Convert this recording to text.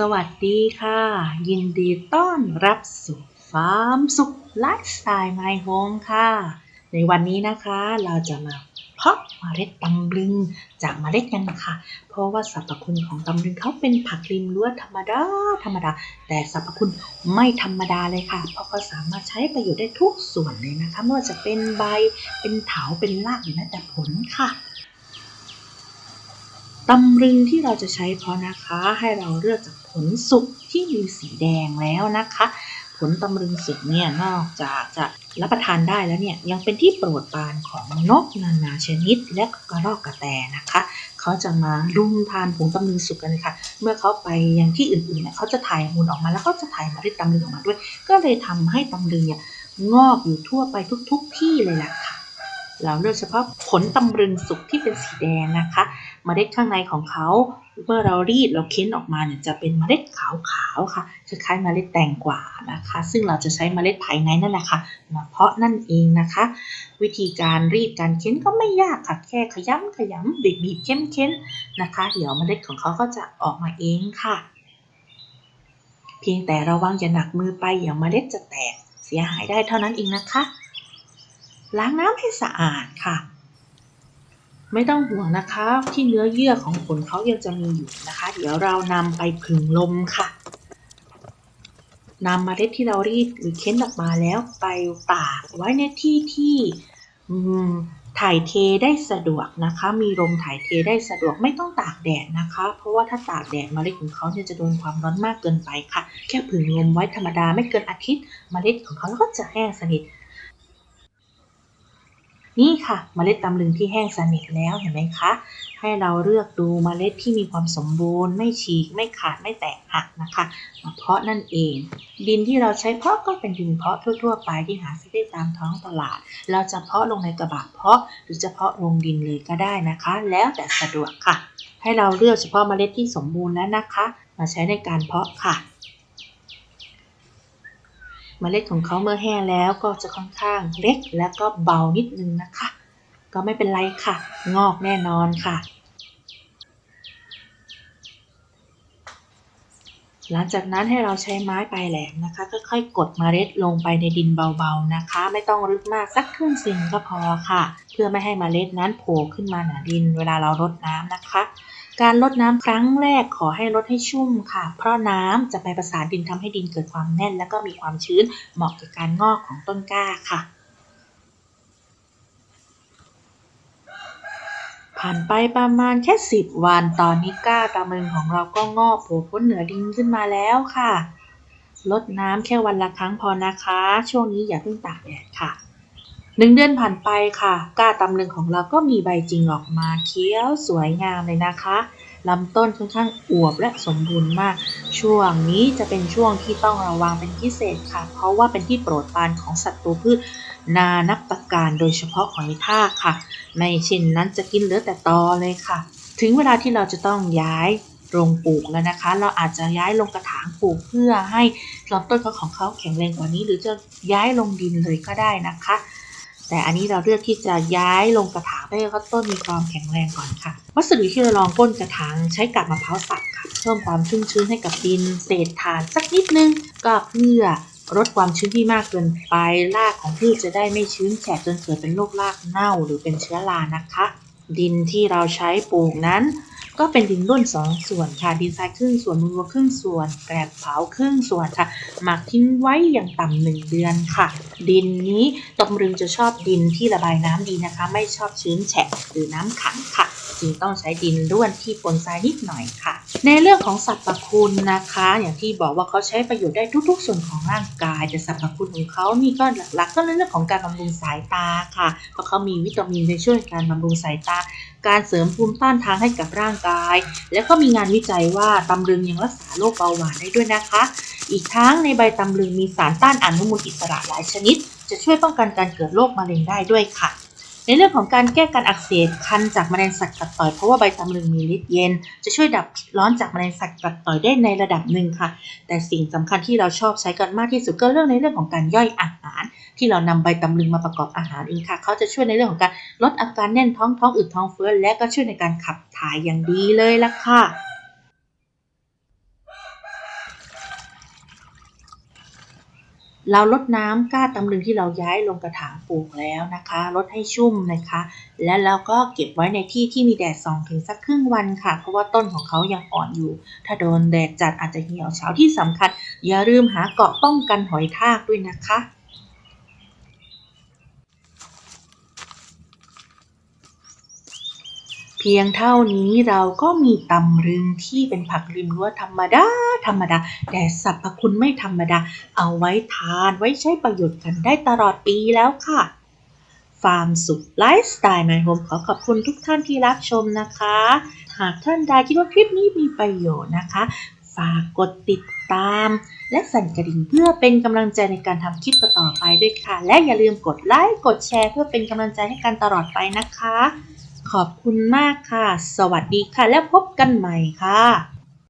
สวัสดีค่ะ ยินดีต้อนรับสู่ฟาร์มสุขไลฟ์สไตล์ไมโฮมค่ะ ในวันนี้นะคะเราจะมาเพาะเมล็ดตำลึงจากเมล็ดกันนะคะเพราะว่าสรรพคุณของตำลึงเขาเป็นผักริมรั้วธรรมดาธรรมดา แต่สรรพคุณไม่ธรรมดาเลยค่ะ เพราะเขาสามารถใช้ประโยชน์ได้ทุกส่วนเลยนะคะไม่ว่าจะเป็นใบเป็นเถาเป็นรากหรือแม้แต่ผลค่ะ ตำลึงที่เราจะใช้เพราะนะคะ ให้เราเลือกจากผลสุกที่มีสีแดงแล้วนะคะ ผลตำลึงสุกเนี่ยนอกจากจะรับประทานได้แล้วเนี่ยยังเป็นที่โปรดปรานของนกนานาชนิดและกระรอกกระแตนะคะ เขาจะมารุมทานผงตำลึงสุกกันเลยค่ะ เมื่อเขาไปยังที่อื่นๆเนี่ยเขาจะถ่ายมูลออกมาแล้วเขาจะถ่ายเมล็ดตำลึงออกมาด้วย ก็เลยทำให้ตำลึงเนี่ยงอกอยู่ทั่วไปทุก ๆ ที่เลยล่ะค่ะ เราเลือกเฉพาะผลตำลึงสุกที่เป็นสีแดงนะคะเมล็ดข้างในของเขาเมื่อเรารีดเราเค้นออกมาเนี่ยจะเป็นเมล็ดขาวๆค่ะคล้ายๆเมล็ดแตงกวานะคะ ซึ่งเราจะใช้เมล็ดภายในนั่นแหละค่ะมาเพาะนั่นเองนะคะ วิธีการรีดการเค้นก็ไม่ยากค่ะแค่ขยำขยำบีบบีบเค้นเค้นนะคะ เดี๋ยวเมล็ดของเขาก็จะออกมาเองค่ะ เพียงแต่ระวังอย่าหนักมือไปอย่าเมล็ดจะแตกเสียหายได้เท่านั้นเองนะคะ ล้างน้ำให้สะอาดค่ะ ไม่ต้องห่วงนะคะ ที่เนื้อเยื่อของผลเขายังจะมีอยู่นะคะ เดี๋ยวเรานำไปผึ่งลมค่ะนำเมล็ดที่เรารีดหรือเค้นออกมาแล้วไปตากไว้ในที่ที่ถ่ายเทได้สะดวกนะคะ มีลมถ่ายเทได้สะดวกไม่ต้องตากแดดนะคะ เพราะว่าถ้าตากแดดเมล็ดของเขาเนี่ยจะโดนความร้อนมากเกินไปค่ะ แค่ผึ่งลมไว้ธรรมดาไม่เกินอาทิตย์เมล็ดของเขาก็จะแห้งสนิท นี่ค่ะเมล็ดตำลึงที่แห้งสนิทแล้วเห็นไหมคะ ให้เราเลือกดูเมล็ดที่มีความสมบูรณ์ ไม่ฉีก ไม่ขาดไม่แตกหักนะคะมาเพาะนั่นเอง ดินที่เราใช้เพาะก็เป็นดินเพาะทั่ว ๆ ไปที่หาซื้อได้ตามท้องตลาด เราจะเพาะลงในกระบะเพาะ หรือจะเพาะลงดินเลยก็ได้นะคะ แล้วแต่สะดวกค่ะ ให้เราเลือกเฉพาะเมล็ดที่สมบูรณ์แล้วนะคะ มาใช้ในการเพาะค่ะ เมล็ดของเขาเมื่อแห้งแล้วก็จะค่อนข้างเล็กและก็เบานิดนึงนะคะ ก็ไม่เป็นไรค่ะ งอกแน่นอนค่ะ หลังจากนั้นให้เราใช้ไม้ปลายแหลมนะคะ ค่อยๆกดเมล็ดลงไปในดินเบาๆนะคะ ไม่ต้องลึกมากสักครึ่งเซนก็พอค่ะ เพื่อไม่ให้เมล็ดนั้นโผล่ขึ้นมาเหนือดินเวลาเรารดน้ำนะคะ การรดน้ำครั้งแรกขอให้รดให้ชุ่มค่ะ เพราะน้ำจะไปประสานดินทำให้ดินเกิดความแน่น และก็มีความชื้นเหมาะกับการงอกของต้นกล้าค่ะ ผ่านไปประมาณแค่สิบวันตอนนี้กล้าตามึงของเราก็งอกโผล่พ้นเหนือดินขึ้นมาแล้วค่ะ ลดน้ำแค่วันละครั้งพอนะคะ ช่วงนี้อย่าเพิ่งตากแดดค่ะ หนึ่งเดือนผ่านไปค่ะ ก้าตำลึงของเราก็มีใบจริงออกมาเขียวสวยงามเลยนะคะลำต้นค่อนข้างอวบและสมบูรณ์มาก ช่วงนี้จะเป็นช่วงที่ต้องระวังเป็นพิเศษค่ะ เพราะว่าเป็นที่โปรดปรานของศัตรูพืชนานับประการโดยเฉพาะหอยทากค่ะ ไม่เช่นนั้นจะกินเหลือแต่ตอเลยค่ะ ถึงเวลาที่เราจะต้องย้ายโรงปลูกแล้วนะคะ เราอาจจะย้ายลงกระถางปลูกเพื่อให้ลำต้นของเขาแข็งแรงกว่านี้ หรือจะย้ายลงดินเลยก็ได้นะคะ แต่อันนี้เราเลือกที่จะย้ายลงกระถางให้เขาต้นมีความแข็งแรงก่อนค่ะ วัสดุที่เราลองก้นกระถางใช้กาบมะพร้าวสับค่ะเพิ่มความชุ่มชื้นให้กับดิน เศษถ่านสักนิดนึง ก็เพื่อลดความชื้นที่มากเกินไปรากของพืชจะได้ไม่ชื้นแฉะจนเกิดเป็นโรครากเน่าหรือเป็นเชื้อรานะคะ ดินที่เราใช้ปลูกนั้น ก็เป็นดินร่วนสองส่วนค่ะดินทรายครึ่งส่วนมูลวัวครึ่งส่วนแกลบเผาครึ่งส่วนค่ะ หมักทิ้งไว้อย่างต่ำหนึ่งเดือนค่ะ ดินนี้ตำรึงจะชอบดินที่ระบายน้ำดีนะคะ ไม่ชอบชื้นแฉะหรือน้ำขังค่ะจึงต้องใช้ดินร่วนที่ปนทรายนิดหน่อยค่ะ ในเรื่องของสรรพคุณนะคะ อย่างที่บอกว่าเขาใช้ประโยชน์ได้ทุก ๆ ส่วนของร่างกาย แต่สรรพคุณของเขานี่ก็หลักๆ ก็ในเรื่องของการบำรุงสายตาค่ะ เพราะเขามีวิตามินในช่วยการบำรุงสายตา การเสริมภูมิต้านทานให้กับร่างกาย แล้วก็มีงานวิจัยว่าตำลึงยังรักษาโรคเบาหวานได้ด้วยนะคะ อีกทั้งในใบตำลึงมีสารต้านอนุมูลอิสระหลายชนิด จะช่วยป้องกันการเกิดโรคมะเร็งได้ด้วยค่ะ ในเรื่องของการแก้การอักเสบคันจากแมลงสัตว์กัดต่อยเพราะว่าใบตำลึงมีฤทธิ์เย็น จะช่วยดับร้อนจากแมลงสัตว์กัดต่อยได้ในระดับหนึ่งค่ะ แต่สิ่งสำคัญที่เราชอบใช้กันมากที่สุดก็เรื่องในเรื่องของการย่อยอาหาร ที่เรานำใบตำลึงมาประกอบอาหารเองค่ะเขาจะช่วยในเรื่องของการลดอาการแน่นท้องท้องอืดท้องเฟ้อและก็ช่วยในการขับถ่ายอย่างดีเลยล่ะค่ะ เราลดน้ำก้าตำลึงที่เราย้ายลงกระถางปลูกแล้วนะคะลดให้ชุ่มนะคะ และเราก็เก็บไว้ในที่ที่มีแดดส่องถึงสักครึ่งวันค่ะ เพราะว่าต้นของเขายังอ่อนอยู่ ถ้าโดนแดดจัดอาจจะเหี่ยวเฉาที่สำคัญ อย่าลืมหาเกาะป้องกันหอยทากด้วยนะคะ เพียงเท่านี้เราก็มีตำลึงที่เป็นผักริมรั้วธรรมดา ธรรมดา แต่สรรพคุณไม่ธรรมดา เอาไว้ทานไว้ใช้ประโยชน์กันได้ตลอดปีแล้วค่ะ ฟาร์มสุขไลฟ์สไตล์ My Home ขอขอบคุณทุกท่านที่รับชมนะคะ หากท่านใดคิดว่าคลิปนี้มีประโยชน์นะคะ ฝากกดติดตาม และสั่นกระดิ่งเพื่อเป็นกำลังใจในการทำคลิปต่อๆไปด้วยค่ะ และอย่าลืมกดไลค์กดแชร์ เพื่อเป็นกำลังใจให้กันตลอดไปนะคะ ขอบคุณมากค่ะ สวัสดีค่ะ แล้วพบกันใหม่ค่ะ